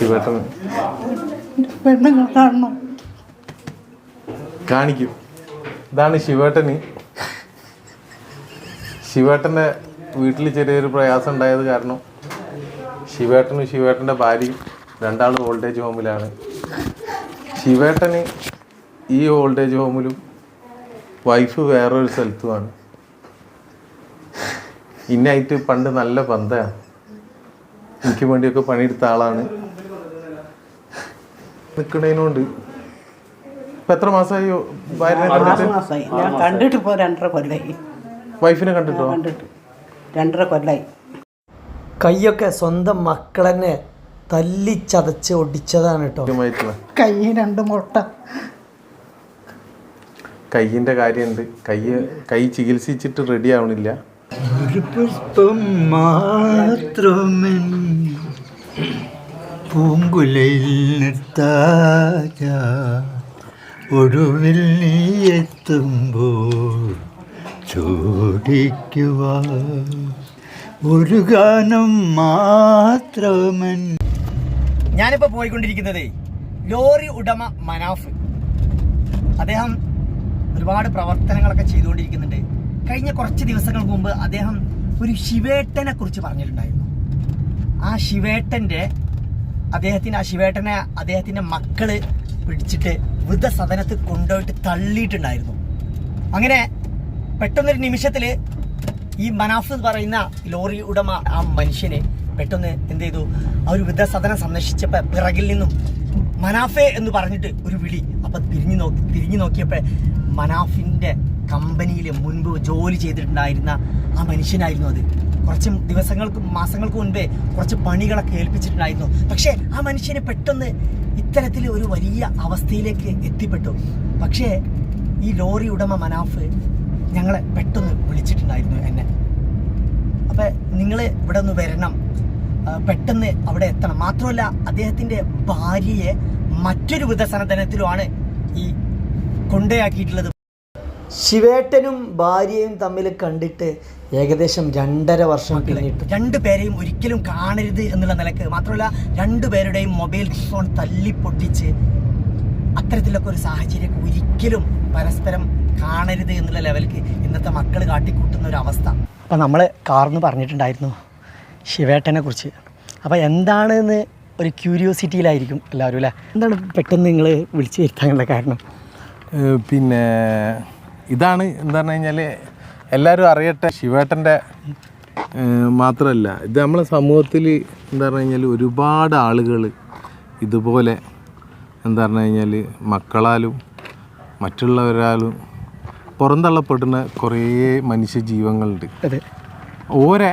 ശിവേട്ടൻ പെണ്ണുങ്ങൾ കാണണം. കാണിക്കും. ഇതാണ് ശിവേട്ടന്. ശിവേട്ടന്റെ വീട്ടിൽ ചെറിയൊരു പ്രയാസം ഉണ്ടായത് കാരണം ശിവേട്ടനും ശിവേട്ടന്റെ ഭാര്യയും രണ്ടാളും ഓൾഡേജ് ഹോമിലാണ് ശിവേട്ടന് ഈ ഓൾഡേജ് ഹോമിലും വൈഫ് വേറൊരു സ്ഥലത്തുമാണ്. ഇന്നായിട്ട് പണ്ട് നല്ല ബന്ധമാണ് എനിക്ക് വേണ്ടിയൊക്കെ പണിയെടുത്ത ആളാണ്. നിൽക്കണേനോണ്ട് ഇപ്പൊ എത്ര മാസമായി ഭാര്യനെ ആറ് കണ്ടിട്ട്? മാസമായി ഞാൻ കണ്ടിട്ട് ഇപ്പോൾ രണ്ടര കൊല്ലായി. വൈഫിനെ കണ്ടിട്ടോ? കണ്ടിട്ട്. രണ്ടര കൊല്ലായി. കൈയൊക്കെ സ്വന്തം മക്കളെന്നെ തല്ലിച്ചതച്ച് ഒടിച്ചതാണ് കേട്ടോ. കൃത്യമായിട്ടുള്ള. കൈ രണ്ട് മുട്ട. കയ്യിന്റെ കാര്യമുണ്ട് കൈ കൈ ചികിത്സിച്ചിട്ട് റെഡി ആവണില്ല. ഒരു പുഷ്പം മാത്രമെൻ പൂങ്കുലയിൽ നിർത്താജ ഒടുവിൽ നീ എത്തുമ്പോൾ ചോദിക്കുക ഒരു ഗാനം മാത്രമൻ. ഞാനിപ്പോൾ പോയിക്കൊണ്ടിരിക്കുന്നത് ലോറി ഉടമ മനാഫ്. അദ്ദേഹം ഒരുപാട് പ്രവർത്തനങ്ങളൊക്കെ ചെയ്തുകൊണ്ടിരിക്കുന്നുണ്ട്. കഴിഞ്ഞ കുറച്ച് ദിവസങ്ങൾക്ക് മുമ്പ് അദ്ദേഹം ഒരു ശിവേട്ടനെ കുറിച്ച് പറഞ്ഞിട്ടുണ്ടായിരുന്നു. ആ ശിവേട്ടന്റെ അദ്ദേഹത്തിന് ആ ശിവേട്ടനെ അദ്ദേഹത്തിന്റെ മക്കൾ പിടിച്ചിട്ട് വൃദ്ധസദനത്തിൽ കൊണ്ടുപോയിട്ട് തള്ളിയിട്ടുണ്ടായിരുന്നു. അങ്ങനെ പെട്ടെന്നൊരു നിമിഷത്തിൽ ഈ മനാഫ് എന്ന് പറയുന്ന ലോറി ഉടമ ആ മനുഷ്യനെ പെട്ടെന്ന് എന്ത് ചെയ്തു? ആ ഒരു വൃദ്ധസദനം സന്ദർശിച്ചപ്പോൾ പിറകിൽ നിന്നും മനാഫെ എന്ന് പറഞ്ഞിട്ട് ഒരു വിളി അപ്പൊ തിരിഞ്ഞു നോക്കി തിരിഞ്ഞു നോക്കിയപ്പോൾ മനാഫിന്റെ കമ്പനിയിൽ മുൻപ് ജോലി ചെയ്തിട്ടുണ്ടായിരുന്ന ആ മനുഷ്യനായിരുന്നു അത്. കുറച്ച് ദിവസങ്ങൾക്ക് മാസങ്ങൾക്ക് മുൻപേ കുറച്ച് പണികളൊക്കെ ഏൽപ്പിച്ചിട്ടുണ്ടായിരുന്നു. പക്ഷേ ആ മനുഷ്യന് പെട്ടെന്ന് ഇത്തരത്തിൽ ഒരു വലിയ അവസ്ഥയിലേക്ക് എത്തിപ്പെട്ടു. പക്ഷേ ഈ ലോറി ഉടമ മനാഫ് ഞങ്ങളെ പെട്ടെന്ന് വിളിച്ചിട്ടുണ്ടായിരുന്നു എന്നെ. അപ്പം നിങ്ങൾ ഇവിടെ ഒന്ന് വരണം. പെട്ടെന്ന് അവിടെ എത്തണം. മാത്രമല്ല അദ്ദേഹത്തിന്റെ ഭാര്യയെ മറ്റൊരു വൃദ്ധസനതനത്തിലുമാണ് ഈ കൊണ്ടയാക്കിയിട്ടുള്ളത്. ശിവേട്ടനും ഭാര്യയും തമ്മിൽ കണ്ടിട്ട് ഏകദേശം രണ്ടര വർഷം കഴിഞ്ഞിട്ട് രണ്ടു പേരെയും ഒരിക്കലും കാണരുത് എന്നുള്ള നിലയ്ക്ക്. മാത്രമല്ല രണ്ടു പേരുടെയും മൊബൈൽ ഫോൺ തല്ലിപ്പൊട്ടിച്ച് അത്തരത്തിലൊക്കെ ഒരു സാഹചര്യം ഒരിക്കലും പരസ്പരം കാണരുത് എന്നുള്ള ലെവലിൽ ഇന്നത്തെ മക്കൾ കാട്ടിക്കൂട്ടുന്ന ഒരു അവസ്ഥ. അപ്പം നമ്മൾ കാർന്ന് പറഞ്ഞിട്ടുണ്ടായിരുന്നു ശിവേട്ടനെ കുറിച്ച്. അപ്പോൾ എന്താണെന്ന് ഒരു ക്യൂരിയോസിറ്റിയിലായിരിക്കും എല്ലാവരും അല്ലേ? എന്താണ് പെട്ടെന്ന് നിങ്ങൾ വിളിച്ചു വരുത്താനുള്ള കാരണം? പിന്നെ ഇതാണ് എന്താ പറഞ്ഞു കഴിഞ്ഞാൽ എല്ലാവരും അറിയട്ടെ ശിവേട്ടന്റെ മാത്രമല്ല ഇത് നമ്മളെ സമൂഹത്തിൽ എന്താ പറഞ്ഞു കഴിഞ്ഞാൽ ഒരുപാട് ആളുകൾ ഇതുപോലെ എന്താ പറഞ്ഞു കഴിഞ്ഞാൽ മക്കളാലും മറ്റുള്ളവരാലും പുറന്തള്ളപ്പെടുന്ന കുറേ മനുഷ്യജീവങ്ങളുണ്ട്. അതെ. ഓരെ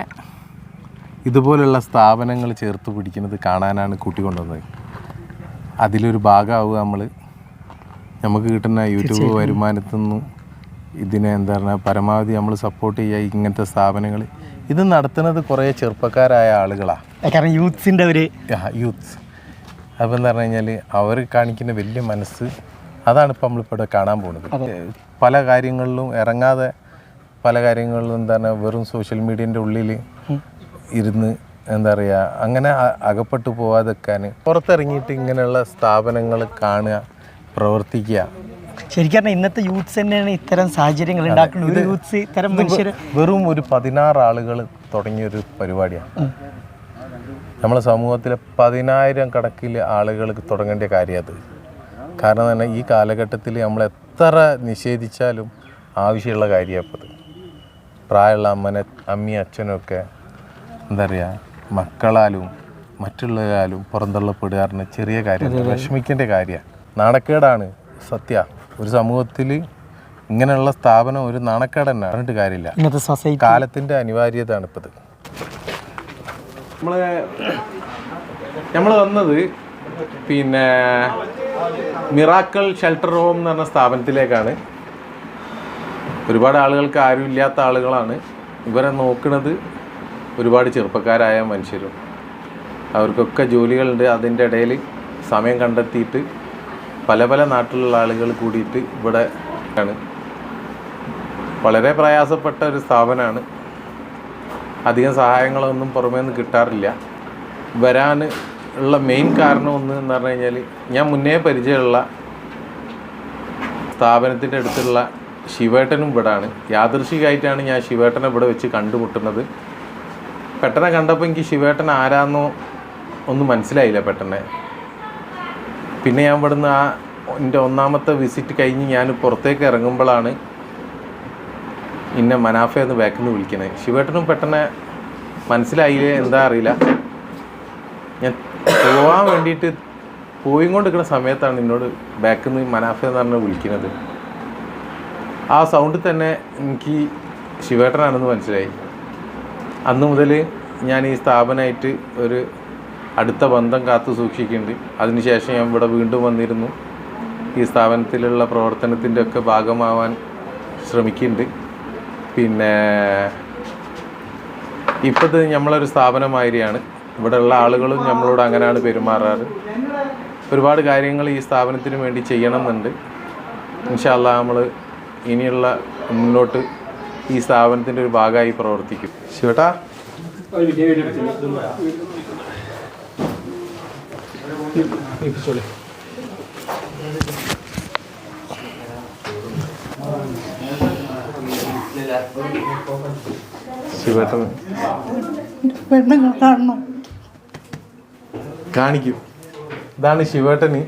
ഇതുപോലുള്ള സ്ഥാപനങ്ങൾ ചേർത്ത് പിടിക്കുന്നത് കാണാനാണ് കൂട്ടിക്കൊണ്ടുവന്നത് അതിലൊരു ഭാഗമാവുക നമ്മൾ നമുക്ക് കിട്ടുന്ന യൂട്യൂബ് വരുമാനത്തിൽ നിന്നും ഇതിനെ എന്താ പറയുക പരമാവധി നമ്മൾ സപ്പോർട്ട് ചെയ്യുക ഇങ്ങനത്തെ സ്ഥാപനങ്ങൾ ഇത് നടത്തുന്നത് കുറേ ചെറുപ്പക്കാരായ ആളുകളാണ് കാരണം യൂത്ത്സിന്റെ ഒരു യൂത്ത്സ് അപ്പോൾ എന്ന് പറഞ്ഞു കഴിഞ്ഞാൽ അവർ കാണിക്കുന്ന വലിയ മനസ്സ് അതാണ് ഇപ്പോൾ നമ്മളിപ്പോൾ ഇവിടെ കാണാൻ പോകുന്നത്. പല കാര്യങ്ങളിലും ഇറങ്ങാതെ പല കാര്യങ്ങളിലും എന്താ പറയുക വെറും സോഷ്യൽ മീഡിയന്റെ ഉള്ളിൽ ഇരുന്ന് എന്താ പറയുക അങ്ങനെ അകപ്പെട്ടു പോവാതെക്കാൻ പുറത്തിറങ്ങിയിട്ട് ഇങ്ങനെയുള്ള സ്ഥാപനങ്ങൾ കാണുക പ്രവർത്തിക്കുക ശരിക്കും പറഞ്ഞാൽ ഇന്നത്തെ യൂത്ത്സ് തന്നെയാണ് ഇത്തരം സാഹചര്യങ്ങൾ ഉണ്ടാക്കുന്നത്. ഒരു യൂത്ത്സ് ഇത്തരം മനുഷ്യർ വെറും ഒരു പതിനാറ് ആളുകൾ തുടങ്ങിയൊരു പരിപാടിയാണ്. നമ്മളെ സമൂഹത്തിലെ പതിനായിരം കണക്കിൽ ആളുകൾക്ക് തുടങ്ങേണ്ട കാര്യം അത്. കാരണം തന്നെ ഈ കാലഘട്ടത്തിൽ നമ്മൾ എത്ര നിഷേധിച്ചാലും ആവശ്യമുള്ള കാര്യമാണ് അത് പ്രായമുള്ള അമ്മനെ അമ്മയും അച്ഛനൊക്കെ എന്താ പറയുക മക്കളാലും മറ്റുള്ളവരാലും പുറന്തള്ളപ്പെടുകാരന് ചെറിയ കാര്യം വിഷമിക്കേണ്ട കാര്യമാണ്. നാണക്കേടാണ് സത്യ. ഒരു സമൂഹത്തിൽ ഇങ്ങനെയുള്ള സ്ഥാപനം ഒരു നാണക്കേട് തന്നെ പറഞ്ഞിട്ട് കാര്യമില്ല. ഇന്നത്തെ സൊസൈറ്റി കാലത്തിന്റെ അനിവാര്യതയാണ് ഇപ്പത് നമ്മളെ നമ്മൾ വന്നത് പിന്നെ മിറാക്കൾ ഷെൽട്ടർ ഹോം എന്ന് പറഞ്ഞ സ്ഥാപനത്തിലേക്കാണ്. ഒരുപാട് ആളുകൾക്ക് ആരും ഇല്ലാത്ത ആളുകളാണ്. ഇവരെ നോക്കുന്നത് ഒരുപാട് ചെറുപ്പക്കാരായ മനുഷ്യരും. അവർക്കൊക്കെ ജോലികളുണ്ട്. അതിന്റെ ഇടയിൽ സമയം കണ്ടെത്തിയിട്ട് പല പല നാട്ടിലുള്ള ആളുകൾ കൂടിയിട്ട് ഇവിടെ ആണ്. വളരെ പ്രയാസപ്പെട്ട ഒരു സ്ഥാപനമാണ്. അധികം സഹായങ്ങളൊന്നും പുറമേ നിന്ന് കിട്ടാറില്ല. വരാൻ ഉള്ള മെയിൻ കാരണം ഒന്ന് എന്ന് പറഞ്ഞു കഴിഞ്ഞാൽ ഞാൻ മുന്നേ പരിചയമുള്ള സ്ഥാപനത്തിന്റെ അടുത്തുള്ള ശിവേട്ടനും ഇവിടാണ്. യാദൃശികമായിട്ടാണ് ഞാൻ ശിവേട്ടനെ ഇവിടെ വെച്ച് കണ്ടുമുട്ടുന്നത്. പെട്ടെന്ന് കണ്ടപ്പോൾ എനിക്ക് ശിവേട്ടൻ ആരാന്നോ ഒന്നും മനസ്സിലായില്ല പെട്ടെന്ന്. പിന്നെ ഞാൻ ഇവിടുന്ന് ആ എന്റെ ഒന്നാമത്തെ വിസിറ്റ് കഴിഞ്ഞ് ഞാൻ പുറത്തേക്ക് ഇറങ്ങുമ്പോഴാണ് ഇന്നെ മനാഫ എന്ന് ബാക്കിൽ നിന്ന് വിളിക്കണേ. ശിവേട്ടനും പെട്ടെന്ന് മനസ്സിലായില്ലേ? എന്താ അറിയില്ല. ഞാൻ പോവാൻ വേണ്ടിയിട്ട് പോയി കൊണ്ടിരിക്കുന്ന സമയത്താണ് എന്നോട് ബാക്കിൽ നിന്ന് എന്ന് പറഞ്ഞ് വിളിക്കുന്നത് ആ സൗണ്ടിൽ തന്നെ എനിക്ക് ശിവേട്ടനാണെന്ന് മനസ്സിലായി. അന്ന് മുതൽ ഞാൻ ഈ സ്ഥാപനമായിട്ട് ഒരു അടുത്ത ബന്ധം കാത്തു സൂക്ഷിക്കുന്നുണ്ട് അതിനുശേഷം ഞാൻ ഇവിടെ വീണ്ടും വന്നിരുന്നു. ഈ സ്ഥാപനത്തിലുള്ള പ്രവർത്തനത്തിന്റെ ഒക്കെ ഭാഗമാവാൻ ശ്രമിക്കുന്നുണ്ട് പിന്നെ ഇപ്പോഴത്തെ നമ്മളൊരു സ്ഥാപനമായിരിയാണ്. ഇവിടെയുള്ള ആളുകളും നമ്മളോട് അങ്ങനെയാണ് പെരുമാറാറ്. ഒരുപാട് കാര്യങ്ങൾ ഈ സ്ഥാപനത്തിന് വേണ്ടി ചെയ്യണമെന്നുണ്ട്. ഇൻഷാല്ല നമ്മൾ ഇനിയുള്ള മുന്നോട്ട് ഈ സ്ഥാപനത്തിന്റെ ഒരു ഭാഗമായി പ്രവർത്തിക്കും. ശിവട്ടാ? കാണണം കാണിക്കും. ഇതാണ് ശിവേട്ടന്.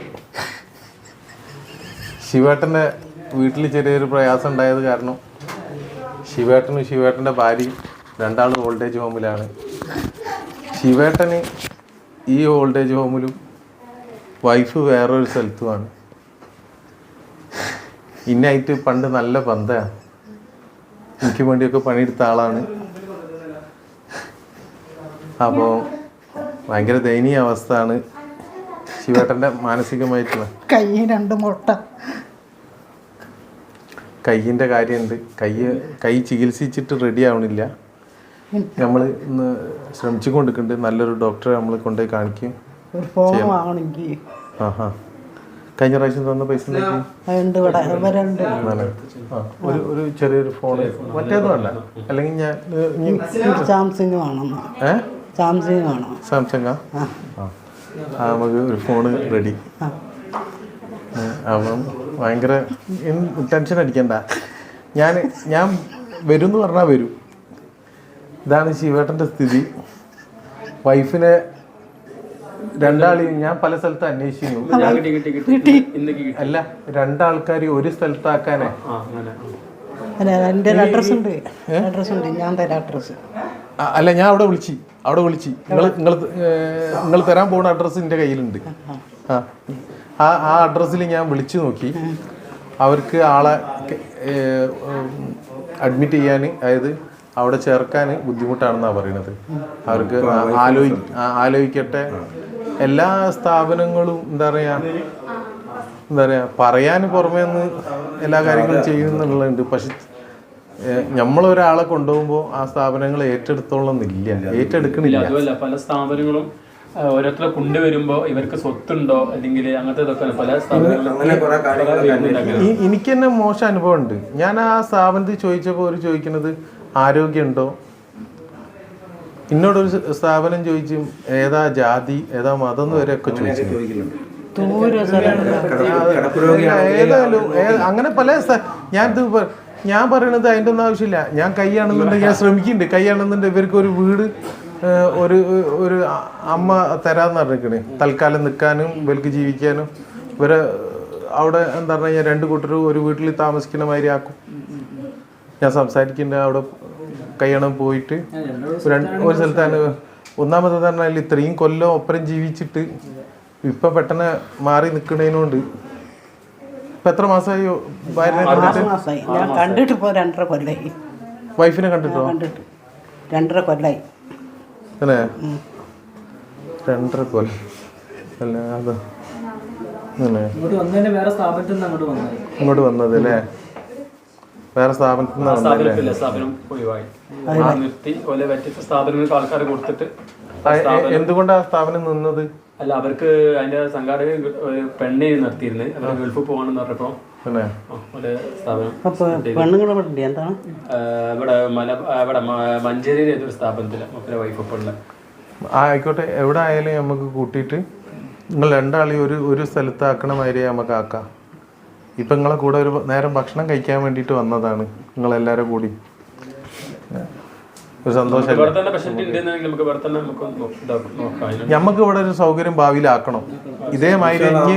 ശിവേട്ടന്റെ വീട്ടിൽ ചെറിയൊരു പ്രയാസം ഉണ്ടായത് കാരണം ശിവേട്ടനും ശിവേട്ടന്റെ ഭാര്യയും രണ്ടാളും ഓൾഡേജ് ഹോമിലാണ് ശിവേട്ടന് ഈ ഓൾഡേജ് ഹോമിലും വൈഫ് വേറൊരു സ്ഥലത്തുമാണ് ഇന്നായിട്ട് പണ്ട് നല്ല പന്താ. എനിക്ക് വേണ്ടിയൊക്കെ പണിയെടുത്ത ആളാണ്. അപ്പോൾ ഭയങ്കര ദയനീയ അവസ്ഥയാണ് ശിവേട്ടന്റെ മാനസികമായിട്ടുള്ള. കൈ രണ്ട് മുട്ട. കയ്യിന്റെ കാര്യമുണ്ട്. കൈ കൈ ചികിത്സിച്ചിട്ട് റെഡി ആവണില്ല. നമ്മൾ ഇന്ന് ശ്രമിച്ചു കൊണ്ടിരിക്കുന്നുണ്ട് നല്ലൊരു ഡോക്ടറെ നമ്മൾ കൊണ്ടുപോയി കാണിക്കും. ഒരു ഫോൺ വാങ്ങണമെങ്കിൽ ആഹാ. കഴിഞ്ഞ പ്രാവശ്യം തന്ന പൈസ ഒരു ഒരു ചെറിയൊരു ഫോൺ. മറ്റേതും അല്ല. അല്ലെങ്കിൽ ഞാൻ സാംസങ് വേണം. സാംസങ് വേണം. സാംസങ് ആ? നമുക്ക് ഒരു ഫോണ് റെഡി. അപ്പം ഭയങ്കര ടെൻഷൻ അടിക്കണ്ട. ഞാൻ ഞാൻ വരും എന്ന് പറഞ്ഞാൽ വരും. ഇതാണ് ശിവേട്ടന്റെ സ്ഥിതി. വൈഫിനെ രണ്ടാളെയും ഞാൻ പല സ്ഥലത്ത് അന്വേഷിക്കുന്നു. അല്ല രണ്ടാൾക്കാർ ഒരു സ്ഥലത്താക്കാനേ. അല്ല എന്റെ ഒരു അഡ്രസ്സ് ഉണ്ട്. അഡ്രസ്സ് ഉണ്ട്. ഞാൻ തരാം അഡ്രസ്സ് അല്ല ഞാൻ അവിടെ വിളിച്ചു. അവിടെ വിളിച്ചു. നിങ്ങൾ നിങ്ങൾ നിങ്ങൾ തരാൻ പോണ അഡ്രസ്സ് എന്റെ കയ്യിലുണ്ട്. ആ ആ. ആ അഡ്രസ്സിൽ ഞാൻ വിളിച്ചു നോക്കി. അവർക്ക് ആളെ അഡ്മിറ്റ് ചെയ്യാൻ അതായത് അവിടെ ചേർക്കാൻ ബുദ്ധിമുട്ടാണെന്നാണ് പറയുന്നത്. അവർക്ക് ആലോചി ആലോചിക്കട്ടെ എല്ലാ സ്ഥാപനങ്ങളും എന്താ പറയാ എന്താ പറയാ പറയാൻ പുറമേ നിന്ന് എല്ലാ കാര്യങ്ങളും ചെയ്യുന്നുള്ളുണ്ട് പക്ഷെ നമ്മളൊരാളെ കൊണ്ടുപോകുമ്പോൾ ആ സ്ഥാപനങ്ങൾ ഏറ്റെടുത്തോളന്നില്ല ഏറ്റെടുക്കണില്ല. അതുമല്ല പല സ്ഥാപനങ്ങളും ഓരോരുത്തരെ കൊണ്ടുവരുമ്പോ ഇവർക്ക് സ്വത്തുണ്ടോ അല്ലെങ്കിൽ അങ്ങനത്തെ ഇതൊക്കെ പല സ്ഥാപനങ്ങളും എനിക്ക് തന്നെ മോശം അനുഭവം ഉണ്ട്. ഞാൻ ആ സ്ഥാപനത്തിൽ ചോദിച്ചപ്പോൾ ഒരു ചോദിക്കുന്നത് ആരോഗ്യമുണ്ടോ? എന്നോടൊരു സ് സ്ഥാപനം ചോദിച്ചു ഏതാ ജാതി ഏതാ മതം എന്ന് വരെയൊക്കെ ചോദിച്ചു. ദൂരെ സ്ഥലം ഏതായാലും അങ്ങനെ പല ഞാൻ ഞാൻ പറയണത് അതിന്റെ ഒന്നും ആവശ്യമില്ല. ഞാൻ കൈയാണെന്നുണ്ടെങ്കിൽ ഞാൻ ശ്രമിക്കുന്നുണ്ട്. കൈയാണെന്നുണ്ടെങ്കിൽ ഇവർക്ക് ഒരു വീട് ഒരു ഒരു അമ്മ തരാന്ന് പറഞ്ഞിരിക്കണേ. തൽക്കാലം നിൽക്കാനും ഇവർക്ക് ജീവിക്കാനും. ഇവരെ അവിടെ എന്താ പറഞ്ഞു കഴിഞ്ഞാൽ രണ്ട് കൂട്ടരും ഒരു വീട്ടിൽ താമസിക്കുന്ന മാതിരി ആക്കും. ഞാൻ സംസാരിക്കുന്നുണ്ട്. അവിടെ കയ്യണം പോയിട്ട് ഒരു സ്ഥലത്താണ് ഒന്നാമത് പറഞ്ഞാൽ ഇത്രയും കൊല്ലം ഒപ്പരം ജീവിച്ചിട്ട് ഇപ്പൊ പെട്ടെന്ന് മാറി നിൽക്കണേനോണ്ട് ഇപ്പൊ എത്ര മാസമായി ഭാര്യനെ കണ്ടിട്ട്? മാസമായി ഞാൻ കണ്ടിട്ട് ഇപ്പോൾ രണ്ടര കൊല്ലായി. വൈഫിനെ കണ്ടിട്ടോ? കണ്ടിട്ട്. രണ്ടര കൊല്ലായി. അല്ലേ? രണ്ടര കൊല്ലം. അല്ലേ അതാ ഇങ്ങോട്ട് വന്നത് അല്ലേ വേറെ സ്ഥാപനത്തിൽ സ്ഥാപനത്തില്ല സ്ഥാപനം ഒഴിവായി. ആ, നിർത്തി ഓലെ വ്യത്യസ്ത സ്ഥാപനങ്ങൾക്ക് ആൾക്കാരെ കൊടുത്തിട്ട് ആ, എന്തുകൊണ്ടാ സ്ഥാപനം നിന്നത്? അല്ല അവർക്ക് അതിന്റെ സംഘാടക ഒരു പെണ്ണെ നിർത്തിയിരുന്നു. അവർ ഗൾഫിൽ പോകണമെന്ന് പറഞ്ഞപ്പോ ആ, സ്ഥാപനം ഇവിടെ മല ഇവിടെ മഞ്ചേരിയിലെ ഏതൊരു സ്ഥാപനത്തിൽ? മക്കളെ വൈഫ് ഇപ്പോൾ ആയിക്കോട്ടെ. എവിടെ ആയാലും നമുക്ക് കൂട്ടിയിട്ട് നിങ്ങൾ രണ്ടാളെയും ഒരു ഒരു സ്ഥലത്താക്കണ മാതിരി നമുക്ക് ആക്കാം. ഇപ്പം നിങ്ങളെ കൂടെ ഒരു നേരം ഭക്ഷണം കഴിക്കാൻ വേണ്ടിയിട്ട് വന്നതാണ്. നിങ്ങളെല്ലാവരും കൂടി. ഒരു സന്തോഷം നമുക്ക് ഇവിടെ ഒരു സൗകര്യം ഭാവിയിലാക്കണം. ഇതേമാതിരി എനിക്ക്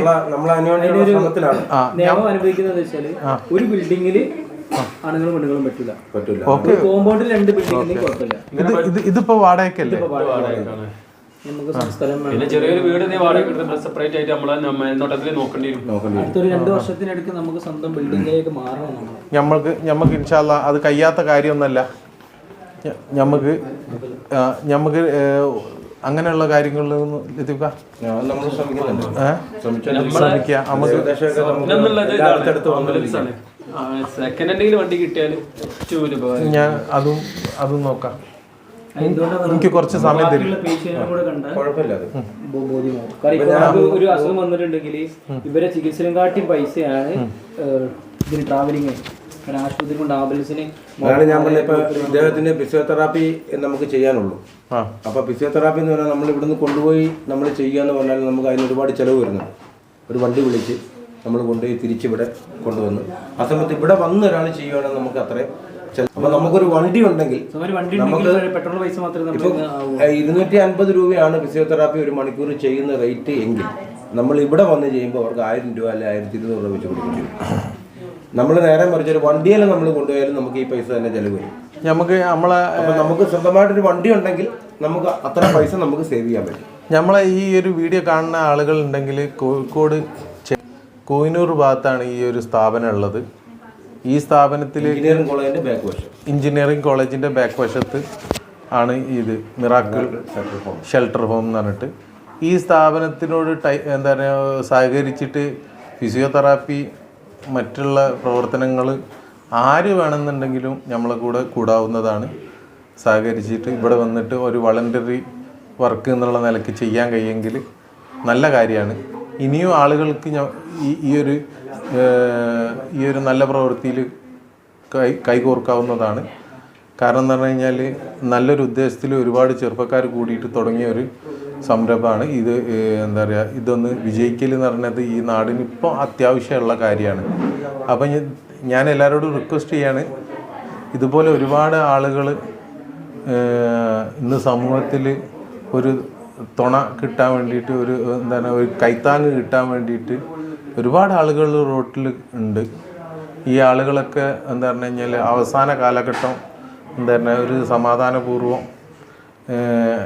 ആ നിയമം അനുഭവിക്കുന്നത് വെച്ചാൽ ഒരു ബിൽഡിങ്ങിൽ ആണുങ്ങളും പെണ്ണുങ്ങളും പറ്റില്ല ഓക്കെ. കോമ്പൗണ്ടിൽ രണ്ട് കുഴപ്പമില്ല. ഇത് ഇതിപ്പോ വാടകയ്ക്കല്ലേ. നമുക്ക് സംസ്ഥാനം വേണം. പിന്നെ ചെറിയൊരു വീട് നീ വാടക എടുത്ത് സെപ്പറേറ്റ് ആയിട്ട് നമ്മളെ മേൽനോട്ടത്തിൽ നോക്കേണ്ടി വരും. അടുത്തൊരു രണ്ട് വർഷത്തിനടുക്ക് നമുക്ക് സ്വന്തം ബിൽഡിംഗിലേക്ക് മാറണം നമ്മൾക്ക് നമുക്ക് ഞമ്മക്ക് ഇൻഷാല്ല അത് കഴിയാത്ത കാര്യമൊന്നല്ല നമുക്ക് ഞമ്മക്ക് ആ, ഞമ്മക്ക് ഏ, അങ്ങനെയുള്ള കാര്യങ്ങളിൽ നിന്ന് ശ്രമിക്കുക. നമുക്ക് ആണ്. സെക്കൻഡ് വണ്ടി കിട്ടിയാൽ ഞാൻ അതും അതും നോക്കാം. എനിക്ക് കുറച്ച് സമയം തരും. ഒരു അസുഖം വന്നിട്ടുണ്ടെങ്കിൽ ഇവരെ ചികിത്സയും കാട്ടി പൈസയാണ് ഇതിന് ട്രാവലിംഗ് കാരണം ആശുപത്രി കൊണ്ട് ആംബുലൻസിന് അതാണ് ഞാൻ പറഞ്ഞ ഇപ്പൊ ഇദ്ദേഹത്തിന് ഫിസിയോതെറാപ്പി നമുക്ക് ചെയ്യാനുള്ളൂ. അപ്പൊ ഫിസിയോതെറാപ്പി എന്ന് പറഞ്ഞാൽ നമ്മൾ ഇവിടുന്ന് കൊണ്ടുപോയി നമ്മൾ ചെയ്യുക എന്ന് പറഞ്ഞാൽ നമുക്ക് അതിന് ഒരുപാട് ചിലവ് വരുന്നുണ്ട്. ഒരു വണ്ടി വിളിച്ച് നമ്മൾ കൊണ്ടുപോയി തിരിച്ചിവിടെ കൊണ്ടുവന്ന്. ആ സമയത്ത് ഇവിടെ വന്ന് ഒരാൾ ചെയ്യുകയാണെങ്കിൽ നമുക്ക് അത്രയും അപ്പൊ നമുക്കൊരു വണ്ടി ഉണ്ടെങ്കിൽ ഒരു വണ്ടി ഉണ്ടെങ്കിൽ പെട്രോൾ പൈസ മാത്രമേ നമ്മൾ ഏഹ് ഇരുന്നൂറ്റി അൻപത് രൂപയാണ് ഫിസിയോതെറാപ്പി ഒരു മണിക്കൂർ ചെയ്യുന്ന റേറ്റ് എങ്കിൽ നമ്മൾ ഇവിടെ വന്ന് ചെയ്യുമ്പോൾ അവർക്ക് ആയിരം രൂപ അല്ലെ ആയിരത്തി ഇരുന്നൂറ് രൂപ വെച്ച് കൊടുക്കേണ്ടി വരും. നമ്മൾ നേരെ മറിച്ച് ഒരു വണ്ടിയെല്ലാം നമ്മൾ കൊണ്ടുപോയാലും നമുക്ക് ഈ പൈസ തന്നെ ചെലവ് വരും. നമുക്ക് നമ്മളെ നമുക്ക് സ്വന്തമായിട്ടൊരു വണ്ടി ഉണ്ടെങ്കിൽ നമുക്ക് അത്ര പൈസ നമുക്ക് സേവ് ചെയ്യാൻ പറ്റും. നമ്മളെ ഈ ഒരു വീഡിയോ കാണുന്ന ആളുകൾ ഉണ്ടെങ്കിൽ കോഴിക്കോട് കോയിനൂർ ഭാഗത്താണ് ഈ ഒരു സ്ഥാപനം ഉള്ളത്. ഈ സ്ഥാപനത്തിൽ എഞ്ചിനീയറിംഗ് കോളേജിന്റെ ബാക്ക് വശത്ത് ആണ് ഇത്. മിറാക്കിൾ ഷെൽട്ടർ ഹോം എന്ന് പറഞ്ഞിട്ട്. ഈ സ്ഥാപനത്തിനോട് ടൈ എന്താ പറയുക സഹകരിച്ചിട്ട് ഫിസിയോതെറാപ്പി മറ്റുള്ള പ്രവർത്തനങ്ങൾ ആര് വേണമെന്നുണ്ടെങ്കിലും നമ്മളെ കൂടെ കൂടാവുന്നതാണ്. സഹകരിച്ചിട്ട് ഇവിടെ വന്നിട്ട് ഒരു വളണ്ടറി വർക്ക് എന്നുള്ള നിലയ്ക്ക് ചെയ്യാൻ കഴിയുമെങ്കിൽ നല്ല കാര്യമാണ്. ഇനിയും ആളുകൾക്ക് ഈ ഈ ഒരു ഈ ഒരു നല്ല പ്രവൃത്തിയിൽ കൈ കൈകോർക്കാവുന്നതാണ്. കാരണം എന്ന് പറഞ്ഞു കഴിഞ്ഞാൽ നല്ലൊരു ഉദ്ദേശത്തിൽ ഒരുപാട് ചെറുപ്പക്കാർ കൂടിയിട്ട് തുടങ്ങിയ ഒരു സംരംഭമാണ്. ഇത് എന്താ പറയുക ഇതൊന്ന് വിജയിക്കൽ എന്ന് പറഞ്ഞത് ഈ നാടിന് ഇപ്പോൾ അത്യാവശ്യമുള്ള കാര്യമാണ്. അപ്പം ഞാൻ- എല്ലാവരോടും റിക്വസ്റ്റ് ചെയ്യാണ് ഇതുപോലെ ഒരുപാട് ആളുകൾ ഇന്ന് സമൂഹത്തിൽ ഒരു തുണ കിട്ടാൻ വേണ്ടിയിട്ട് ഒരു എന്താണ് ഒരു കൈത്താങ്ങ് കിട്ടാൻ വേണ്ടിയിട്ട് ഒരുപാട് ആളുകൾ റോട്ടിൽ ഉണ്ട്. ഈ ആളുകളൊക്കെ എന്താ പറഞ്ഞു കഴിഞ്ഞാൽ അവസാന കാലഘട്ടം എന്താ പറഞ്ഞാൽ ഒരു സമാധാനപൂർവം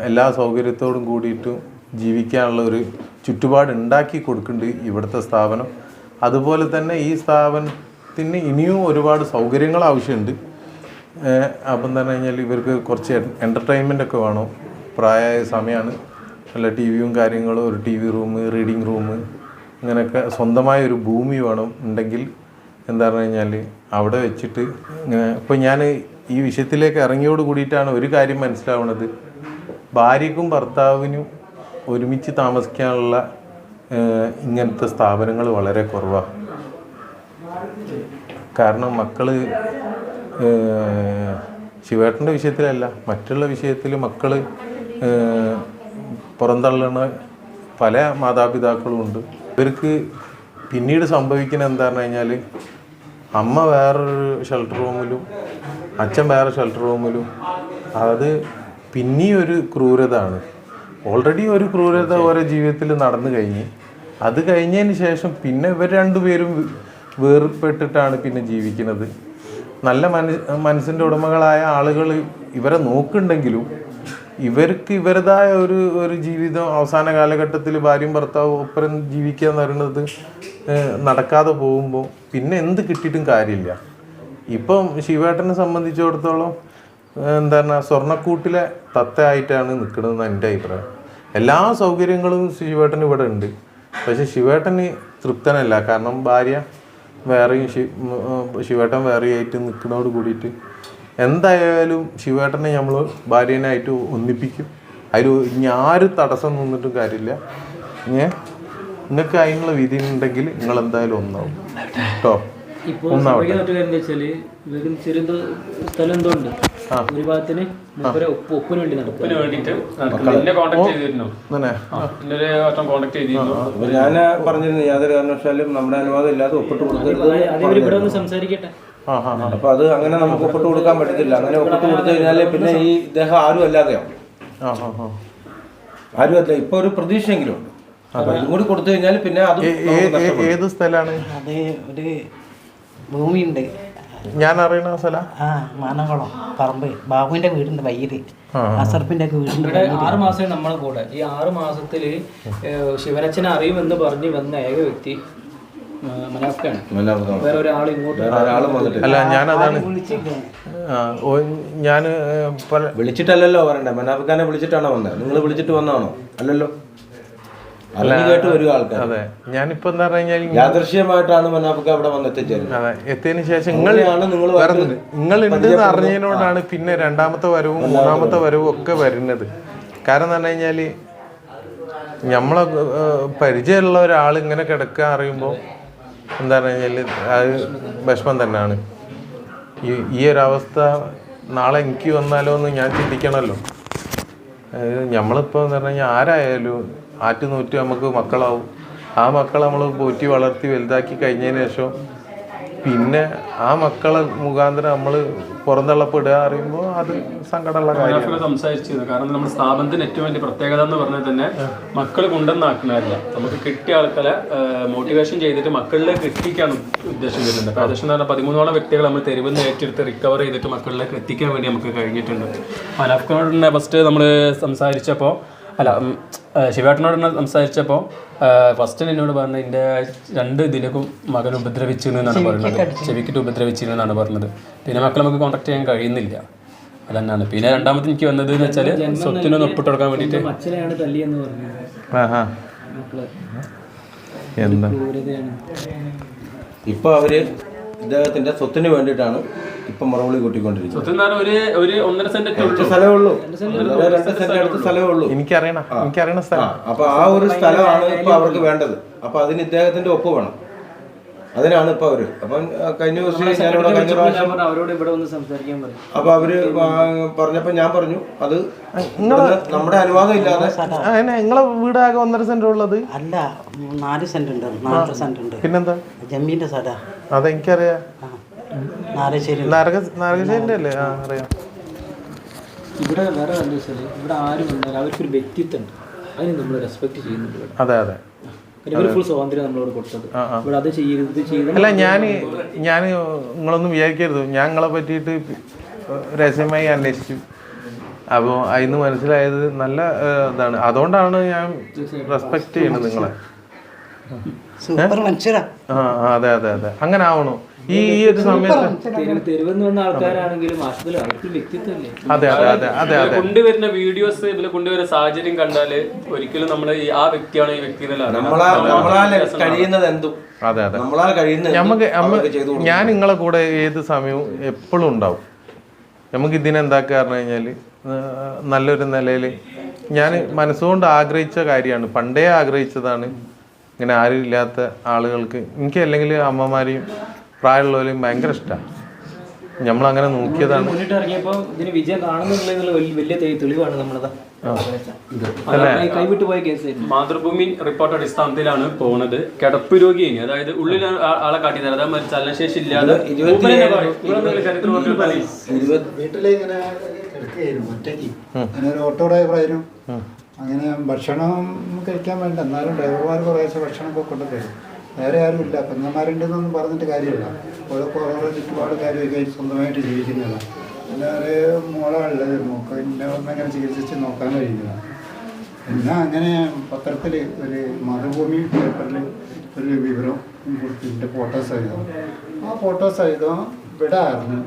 എല്ലാ സൗകര്യത്തോടും കൂടിയിട്ടും ജീവിക്കാനുള്ള ഒരു ചുറ്റുപാട് ഉണ്ടാക്കി കൊടുക്കുന്നുണ്ട് ഇവിടുത്തെ സ്ഥാപനം. അതുപോലെ തന്നെ ഈ സ്ഥാപനത്തിന് ഇനിയും ഒരുപാട് സൗകര്യങ്ങൾ ആവശ്യമുണ്ട്. അപ്പം തന്നെ കഴിഞ്ഞാൽ ഇവർക്ക് കുറച്ച് എന്റർടൈൻമെന്റ് ഒക്കെ വേണം. പ്രായമായ സമയമാണ് നല്ല ടി വിയും കാര്യങ്ങളും ഒരു T V room reading room അങ്ങനെയൊക്കെ സ്വന്തമായ ഒരു ഭൂമി വേണം ഉണ്ടെങ്കിൽ എന്താ പറഞ്ഞു കഴിഞ്ഞാൽ അവിടെ വെച്ചിട്ട് ഇങ്ങനെ ഇപ്പം ഞാൻ ഈ വിഷയത്തിലേക്ക് ഇറങ്ങിയോട് കൂടിയിട്ടാണ് ഒരു കാര്യം മനസ്സിലാവുന്നത്. ഭാര്യക്കും ഭർത്താവിനും ഒരുമിച്ച് താമസിക്കാനുള്ള ഇങ്ങനത്തെ സ്ഥാപനങ്ങൾ വളരെ കുറവാണ് കാരണം മക്കൾ ശിവേട്ടന്റെ വിഷയത്തിലല്ല മറ്റുള്ള വിഷയത്തിൽ മക്കൾ പുറന്തള്ളുന്ന പല മാതാപിതാക്കളും ഉണ്ട്. ഇവർക്ക് പിന്നീട് സംഭവിക്കുന്നത് എന്താ പറഞ്ഞു കഴിഞ്ഞാൽ അമ്മ വേറൊരു ഷെൽട്ടർ റൂമിലും അച്ഛൻ വേറെ ഷെൽട്ടർ റൂമിലും അത് പിന്നെയും ഒരു ക്രൂരത ആണ് ഓൾറെഡി ഒരു ക്രൂരത ഓരോ ജീവിതത്തിൽ നടന്നു കഴിഞ്ഞ്. അത് കഴിഞ്ഞതിന് ശേഷം പിന്നെ ഇവർ രണ്ടുപേരും വേർപ്പെട്ടിട്ടാണ് പിന്നെ ജീവിക്കുന്നത്. നല്ല മനസ് മനസ്സിന്റെ ഉടമകളായ ആളുകൾ ഇവരെ നോക്കുന്നുണ്ടെങ്കിലും ഇവർക്ക് ഇവരുടേതായ ഒരു ഒരു ജീവിതം അവസാന കാലഘട്ടത്തിൽ ഭാര്യയും ഭർത്താവും ഒപ്പരം ജീവിക്കുക എന്ന് പറയുന്നത് നടക്കാതെ പോകുമ്പോൾ പിന്നെ എന്ത് കിട്ടിയിട്ടും കാര്യമില്ല. ഇപ്പം ശിവേട്ടനെ സംബന്ധിച്ചിടത്തോളം എന്താണ് സ്വർണക്കൂട്ടിലെ തത്തയായിട്ടാണ് നിൽക്കുന്നതെന്ന് എന്റെ അഭിപ്രായം. എല്ലാ സൗകര്യങ്ങളും ശിവേട്ടൻ ഇവിടെ ഉണ്ട്. പക്ഷെ ശിവേട്ടന് തൃപ്തനല്ല. കാരണം ഭാര്യ വേറെയും ശിവേട്ടൻ വേറെയായിട്ട് നിൽക്കുന്നതോട് കൂടിയിട്ട് എന്തായാലും ശിവേട്ടനെ നമ്മൾ ഭാര്യനായിട്ട് ഒന്നിപ്പിക്കും. അതിൽ ഇനി ആരും തടസ്സം നിന്നിട്ടും കാര്യമില്ല. ഏ? നിങ്ങൾക്ക് അതിനുള്ള വിധി ഉണ്ടെങ്കിൽ നിങ്ങൾ എന്തായാലും ഒന്നാവും. കേട്ടോ? ഇപ്പോൾ വെച്ചാൽ ഇവർക്ക് ചെറിയ സ്ഥലം എന്തോ ഉണ്ട് ഒരു ഭാഗത്തിന് ഒപ്പിന് വേണ്ടി ഞാൻ പറഞ്ഞിരുന്നു യാതൊരു കാരണവശാലും നമ്മുടെ അനുവാദം ഇല്ലാതെ ഒപ്പിട്ട് ഒന്ന് സംസാരിക്കട്ടെ. അപ്പൊ അത് അങ്ങനെ നമുക്ക് ഒപ്പിട്ട് കൊടുക്കാൻ പറ്റത്തില്ല. അങ്ങനെ ഒപ്പിട്ട് കൊടുത്തു കഴിഞ്ഞാൽ പിന്നെ ഈ ഇദ്ദേഹം ആരും അല്ലാതെയാവും ആ ആ ആ. ആരും അല്ല. ഇപ്പൊ ഒരു പ്രതീക്ഷയെങ്കിലും ഉണ്ട്. അപ്പൊ ഇതും കൂടി കൊടുത്തു കഴിഞ്ഞാൽ പിന്നെ അത് ഏത് സ്ഥലമാണ് അത് ഒരു ഭൂമിയുണ്ട്. ഞാൻ അറിയണ സ്ഥല? ആ മാനകുളം പറമ്പ്. ബാബുവിന്റെ വീടുണ്ട് വൈകിട്ട് അസർപ്പിന്റെ ഒക്കെ വീടുണ്ട് ആറ് മാസമേ നമ്മളെ കൂടെ. ഈ ആറ് മാസത്തിൽ ഏഹ്, ശിവരച്ചനെ അറിയുമെന്ന് പറഞ്ഞു വന്ന ഏക വ്യക്തി അല്ല ഞാൻ അതാണ് ഞാൻ പല വിളിച്ചിട്ടല്ലല്ലോ പറയണ്ടേ? മനാഫിക്കാനെ വിളിച്ചിട്ടാണോ വന്നത് നിങ്ങൾ വിളിച്ചിട്ട് വന്നാണോ അല്ലല്ലോ. അതെ. ഞാനിപ്പോ എന്താ യാദൃശ്യമായിട്ടാണ് മനാഫിക്ക അവിടെ അതെ എത്തിയതിനു ശേഷം നിങ്ങൾ നിങ്ങൾ ഉണ്ടെന്ന് അറിഞ്ഞതിനോടാണ് പിന്നെ രണ്ടാമത്തെ വരവും മൂന്നാമത്തെ വരവും ഒക്കെ വരുന്നത്. കാരണം എന്ന് പറഞ്ഞു കഴിഞ്ഞാൽ നമ്മളെ പരിചയമുള്ള ഒരാൾ ഇങ്ങനെ കിടക്കാൻ അറിയുമ്പോൾ എന്താ പറഞ്ഞു കഴിഞ്ഞാൽ അത് വിഷമം തന്നെയാണ്. ഈ ഈ ഒരു അവസ്ഥ നാളെ എനിക്ക് വന്നാലോ എന്ന് ഞാൻ ചിന്തിക്കണമല്ലോ. അതായത് നമ്മളിപ്പോൾ എന്ന് പറഞ്ഞു കഴിഞ്ഞാൽ ആരായാലും ആറ്റുനൂറ്റ് നമുക്ക് മക്കളാവും. ആ മക്കളെ നമ്മൾ പോറ്റി വളർത്തി വലുതാക്കി കഴിഞ്ഞതിന് ശേഷം പിന്നെ ആ മക്കളെ മുഖാന്തരം നമ്മൾ പുറന്തള്ളപ്പെടുക അറിയുമ്പോൾ അത് സങ്കടമുള്ള കാര്യമാണ്. സംസാരിച്ചിരുന്നു. കാരണം നമ്മുടെ സ്ഥാപനത്തിന് ഏറ്റവും വലിയ പ്രത്യേകത എന്ന് പറഞ്ഞാൽ തന്നെ മക്കൾ കൊണ്ടുവന്നാക്കുന്നതല്ല നമുക്ക് കിട്ടിയ ആൾക്കാരെ മോട്ടിവേഷൻ ചെയ്തിട്ട് മക്കളിലേക്ക് എത്തിക്കാൻ ഉദ്ദേശം അപ്പോൾ ഏകദേശം പറഞ്ഞാൽ പതിമൂന്നോളം വ്യക്തികൾ നമ്മൾ തെരുവിൽ നിന്ന് ഏറ്റെടുത്ത് റിക്കവർ ചെയ്തിട്ട് മക്കളിലേക്ക് എത്തിക്കാൻ വേണ്ടി നമുക്ക് കഴിഞ്ഞിട്ടുണ്ട്. മനാഫിനോട് തന്നെ ഫസ്റ്റ് നമ്മൾ സംസാരിച്ചപ്പോൾ അല്ല ശിവേട്ടനോട് സംസാരിച്ചപ്പോൾ ഫസ്റ്റ് എന്നോട് പറഞ്ഞത് എന്റെ രണ്ട് ഇതിലേക്കും മകൻ ഉപദ്രവിച്ചു എന്നാണ് പറയുന്നത് ചെവിക്കിട്ട് ഉപദ്രവിച്ചിരുന്നു എന്നാണ് പറഞ്ഞത്. പിന്നെ മക്കളെ നമുക്ക് കോൺടാക്ട് ചെയ്യാൻ കഴിയുന്നില്ല. അതന്നാണ്. പിന്നെ രണ്ടാമത് എനിക്ക് വന്നത് എന്ന് വെച്ചാൽ സ്വത്തിനൊന്ന് ഒപ്പിട്ട് കൊടുക്കാൻ വേണ്ടിയിട്ട് എന്താ? ഇപ്പൊ അവർ ഇദ്ദേഹത്തിന്റെ സ്വത്തിന് വേണ്ടിയിട്ടാണ് ഇപ്പൊ മറുപടി കൂട്ടിക്കൊണ്ടിരിക്കുന്നത്. എനിക്കറിയണ. എനിക്കറിയണ സ്ഥലം. അപ്പൊ ആ ഒരു സ്ഥലമാണ് ഇപ്പൊ അവർക്ക് വേണ്ടത്. അപ്പൊ അതിന് ഇദ്ദേഹത്തിന്റെ ഒപ്പ് വേണം. അതിനാണ് ഇപ്പൊ അവർ. അപ്പം കഴിഞ്ഞ ദിവസം ഞാനിവിടെ കഴിഞ്ഞ ഞാൻ പ്രാവശ്യം പറഞ്ഞു അവരോട് ഇവിടെ ഒന്ന് സംസാരിക്കാൻ പറയും. അപ്പൊ അവർ പറഞ്ഞപ്പോ ഞാൻ പറഞ്ഞു അത് നമ്മുടെ അനുവാദം ഇല്ലാതെ നിങ്ങളെ നിങ്ങളെ വീടാകെ ഒന്നര സെന്റ് ഉള്ളത്? അല്ല നാല് സെന്റ് ഉണ്ട്. നാല് സെന്റ് ഉണ്ട്. പിന്നെന്താ? ജമ്മീന്റെ സ്ഥല അതെനിക്കറിയാം. അല്ലേ? ആ അറിയാം. ഇവിടെ വേറെ എന്താ വെച്ചാൽ ഇവിടെ ആരും വന്നാലും അവർക്കൊരു വ്യക്തിത്വം ഉണ്ട് അതിന് നമ്മൾ റെസ്പെക്ട് ചെയ്യുന്നുണ്ട് ഇവിടെ. അതെ അല്ല ഞാൻ ഞാൻ നിങ്ങളൊന്നും വിചാരിക്കരുത്. ഞാൻ നിങ്ങളെ പറ്റിയിട്ട് രഹസ്യമായി അന്വേഷിച്ചു. അപ്പോൾ അതിന് മനസ്സിലായത് നല്ല ഇതാണ്. അതുകൊണ്ടാണ് ഞാൻ റെസ്പെക്ട് ചെയ്യുന്നത് നിങ്ങളെ. സൂപ്പർ മനുഷ്യരാ. ആ അതെ അതെ അതെ. അങ്ങനെ ആവണോ. ഈ ഈ ഒരു സമയത്ത് തെരുവെന്ന് വന്ന ആൾക്കാരാണെങ്കിലും ആശുപത്രിയിൽ അവർക്ക് വ്യക്തിത്വം അതെ അതെ അതെ അതെ അതെ. കൊണ്ടുവരുന്ന വീഡിയോസ് ഇതിൽ കൊണ്ടുവരുന്ന സാഹചര്യം കണ്ടാൽ ഒരിക്കലും നമ്മൾ ആ വ്യക്തിയാണ് ഈ വ്യക്തി അറിയാം. നമ്മളാൽ കഴിയുന്നത് എന്തും. അതെ അതെ. നമ്മളാൽ കഴിയുന്നത് നമുക്ക് അവർക്ക് ഞാൻ നിങ്ങളെ കൂടെ ഏത് സമയവും എപ്പോഴും ഉണ്ടാവും. നമുക്ക് ഇതിനെന്താക്കുക പറഞ്ഞു കഴിഞ്ഞാൽ നല്ലൊരു നിലയിൽ ഞാൻ മനസ്സുകൊണ്ട് ആഗ്രഹിച്ച കാര്യമാണ്. പണ്ടേ ആഗ്രഹിച്ചതാണ് ഇങ്ങനെ ആരും ഇല്ലാത്ത ആളുകൾക്ക് എനിക്ക് അല്ലെങ്കിൽ അമ്മമാരെയും പ്രായമുള്ളവരെയും ഭയങ്കര ഇഷ്ടമാണ് നമ്മൾ അങ്ങനെ നോക്കിയതാണ് മാതൃഭൂമി റിപ്പോർട്ട് അടിസ്ഥാനത്തിലാണ് പോണത്. കിടപ്പ് രോഗിയാണ് അതായത് ഉള്ളിൽ ആളെ കാട്ടി തരാം അതായത് ചലനശേഷി ഇല്ലാതെ മൂപ്പര് ഇങ്ങനെ ഒറ്റയ്ക്ക്. അങ്ങനെ ഒരു ഓട്ടോ ഡ്രൈവറായിരുന്നു അങ്ങനെ ഭക്ഷണം കഴിക്കാൻ വേണ്ട. എന്നാലും ഡ്രൈവർമാർ കുറേശ്ശെ ഭക്ഷണമൊക്കെ കൊണ്ടുതരും വേറെ ആരും ഇല്ല. പെങ്ങന്മാരുണ്ടെന്നൊന്നും പറഞ്ഞിട്ട് കാര്യമില്ല. ഓരോ ഓരോ ചുറ്റുപാട് കാര്യമൊക്കെ സ്വന്തമായിട്ട് ജീവിക്കുന്നതാണ്. ഒരു മോളുള്ളത് നോക്ക എന്നെ ഒന്നങ്ങനെ ചികിത്സിച്ച് നോക്കാൻ കഴിയുന്നില്ല പിന്നെ അങ്ങനെ പത്രത്തിൽ ഒരു മാതൃഭൂമി പേപ്പറിൽ ഒരു വിവരം കൊടുത്തിട്ടുണ്ട്. ഫോട്ടോ സഹിതം. ആ ഫോട്ടോ സഹിതം ഇവിടെ ആയിരുന്നു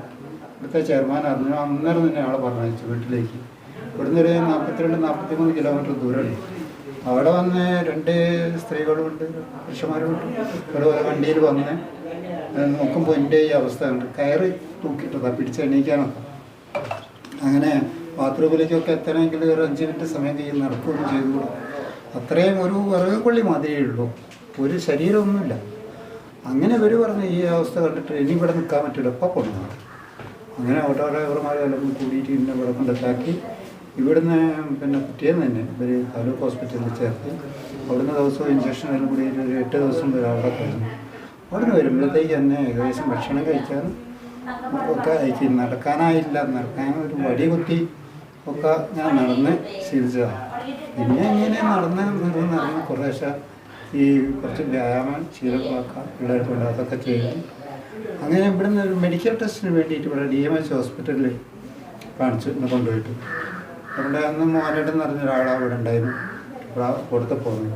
ഇവിടുത്തെ ചെയർമാൻ ആയിരുന്നു അന്നേരം തന്നെ ആളെ പറഞ്ഞു വീട്ടിലേക്ക്. ഇവിടുന്ന് ഒരു നാൽപ്പത്തിരണ്ട് നാൽപ്പത്തി മൂന്ന് കിലോമീറ്റർ ദൂരമുണ്ട്. അവിടെ വന്ന് രണ്ട് സ്ത്രീകളുമുണ്ട് പുരുഷന്മാരുമുണ്ട് ഒരു വണ്ടിയിൽ വന്ന് നോക്കുമ്പോൾ എന്റെ ഈ അവസ്ഥയുണ്ട് കയറി തൂക്കിയിട്ടതാ പിടിച്ചെണീക്കാനോ അങ്ങനെ ബാത്റൂമിലേക്കൊക്കെ എത്തണമെങ്കിൽ ഒരു അഞ്ച് മിനിറ്റ് സമയം കയ്യിൽ നടക്കുകയും ചെയ്തു അത്രയും ഒരു വിറക് മാതിരിയേ ഉള്ളൂ. ഒരു ശരീരമൊന്നുമില്ല. അങ്ങനെ ഇവർ പറഞ്ഞു ഈ അവസ്ഥ കണ്ടിട്ട് ഇനി ഇവിടെ നിൽക്കാൻ പറ്റില്ല. ഇപ്പം കൊണ്ടുപോകണം അങ്ങനെ ഓട്ടോ ഡ്രൈവർമാരെല്ലാം കൂടിയിട്ട് ഇന്നെ ഇവിടെ കൊണ്ടെത്താക്കി ഇവിടുന്ന് പിന്നെ പിറ്റേന്ന് തന്നെ ഇവർ താലൂക്ക് ഹോസ്പിറ്റലിൽ ചേർത്ത് അവിടുന്ന് ദിവസവും ഇഞ്ചക്ഷൻ എല്ലാം കൂടി ഒരു എട്ട് ദിവസം വരെ അവിടെ കഴിഞ്ഞു അവിടെ വരുമ്പോഴത്തേക്ക് തന്നെ ഏകദേശം ഭക്ഷണം കഴിച്ചാൽ ഒക്കെ അയച്ചു നടക്കാനായില്ല. നടക്കാൻ ഒരു വടി കുത്തി ഒക്കെ ഞാൻ നടന്ന് ശീലിച്ചതാണ് പിന്നെ ഇങ്ങനെ നടന്ന് നടന്ന് നടന്ന് കുറേശ്ശെ ഈ കുറച്ച് വ്യായാമം ശീലമാക്കാം പിള്ളേർക്കുണ്ട് അതൊക്കെ ചെയ്തു അങ്ങനെ ഇവിടുന്ന് ഒരു മെഡിക്കൽ ടെസ്റ്റിന് വേണ്ടിയിട്ട് ഇവിടെ ഡി എം എച്ച് ഹോസ്പിറ്റലിൽ കാണിച്ചു കൊണ്ടുപോയിട്ട്. അവിടെ അന്ന് മോനേട്ടൻ എന്ന് പറഞ്ഞ ഒരാളാണ് ഇവിടെ ഉണ്ടായിരുന്നു. ഇവിടെ കൊടുത്ത് പോന്നു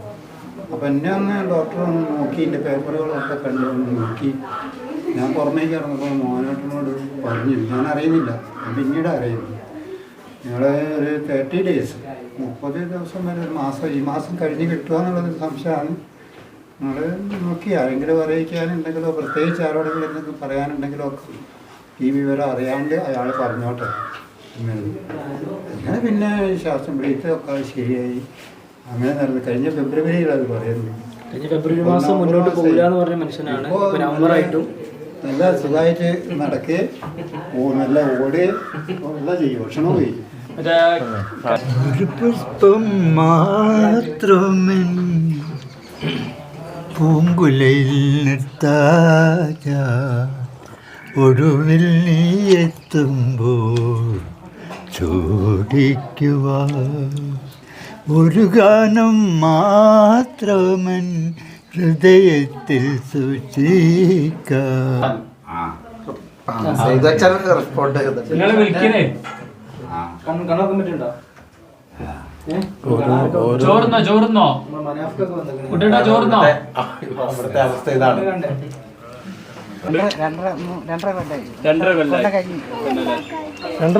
അപ്പം എന്നെ ഒന്ന് ഡോക്ടർ ഒന്ന് നോക്കി എന്റെ പേപ്പറുകളൊക്കെ കണ്ടു ഒന്ന് നോക്കി. ഞാൻ പുറമേക്ക് ഇറങ്ങുമ്പോൾ മോനേട്ടനോട് പറഞ്ഞു ഞാൻ അറിയുന്നില്ല. പിന്നീട് അറിയുന്നു. ഞങ്ങൾ ഒരു തേർട്ടി ഡേയ്സ് മുപ്പത് ദിവസം വരെ ഒരു മാസം ഈ മാസം കഴിഞ്ഞ് കിട്ടുക എന്നുള്ളത് സംശയമാണ്. നിങ്ങൾ നോക്കി ആരെങ്കിലും അറിയിക്കാനുണ്ടെങ്കിലോ പ്രത്യേകിച്ച് ആരോടെങ്കിലും എന്തെങ്കിലും പറയാനുണ്ടെങ്കിലോ ഈ വിവരം അറിയാണ്ട് അയാൾ പറഞ്ഞോട്ടെ. അങ്ങനെ പിന്നെ ശ്വാസം പിടിച്ചൊക്കെ ശരിയായി. അങ്ങനെ നടന്നു. കഴിഞ്ഞ ഫെബ്രുവരിയിൽ അത് പറയുന്നു. കഴിഞ്ഞ ഫെബ്രുവരി മാസം മുന്നോട്ട് പോകില്ല എന്ന് പറഞ്ഞ മനുഷ്യനാണ്. നവംബറായിട്ടും നല്ല സുഖമായിട്ട് നടക്കേ. ഓ നല്ല ഓടി. എല്ലാം ചെയ്യും? ഭക്ഷണം മറ്റേ ഒരു പുഷ്പം മാത്രമെൻ പൂങ്കുലയിൽ നിർത്താജ ഒടുവിൽ നീ എത്തുമ്പോൾ ചോദിക്കുവാ ഒരു ഗാനം മാത്രമൻ ഹൃദയത്തിൽ സൂക്ഷിക്കാം. ചോർന്നോ ചോർന്നോ? ചോറുന്നോ ചോറുന്നോ കുട്ടിയുടെ ചോറുന്നോ അവിടുത്തെ അവസ്ഥ ഇതാണ്. രണ്ടര രണ്ടര കൊല്ലായി.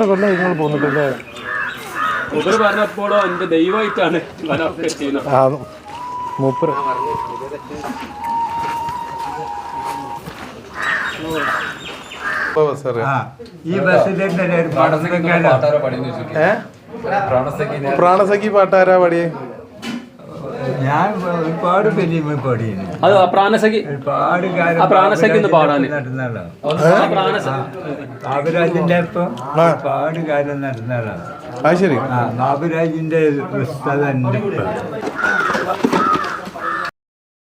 കൊല്ലം നിങ്ങൾ പോന്നിട്ടില്ലേ? പറഞ്ഞപ്പോഴോ എന്റെ ദൈവമായിട്ടാണ് മൂപ്പര്. ഈ ബസ്സിലെ പ്രാണസഖി പാട്ടാരാ പാടിയേ? ഞാൻ ഒരുപാട് ഫിലിം പാടിയിരുന്നു അത് ആ പ്രാണസഖി ഒരുപാട് കാലം ആ പ്രാണസഖി ഒന്ന് പാടാന്. നടന്നാളാണ് ബാബുരാജിന്റെ ഒപ്പം ഒരുപാട് കാലം നടന്നാളാണ് അത് ശരി. ആ ബാബുരാജിന്റെ ഉസ്താദ്.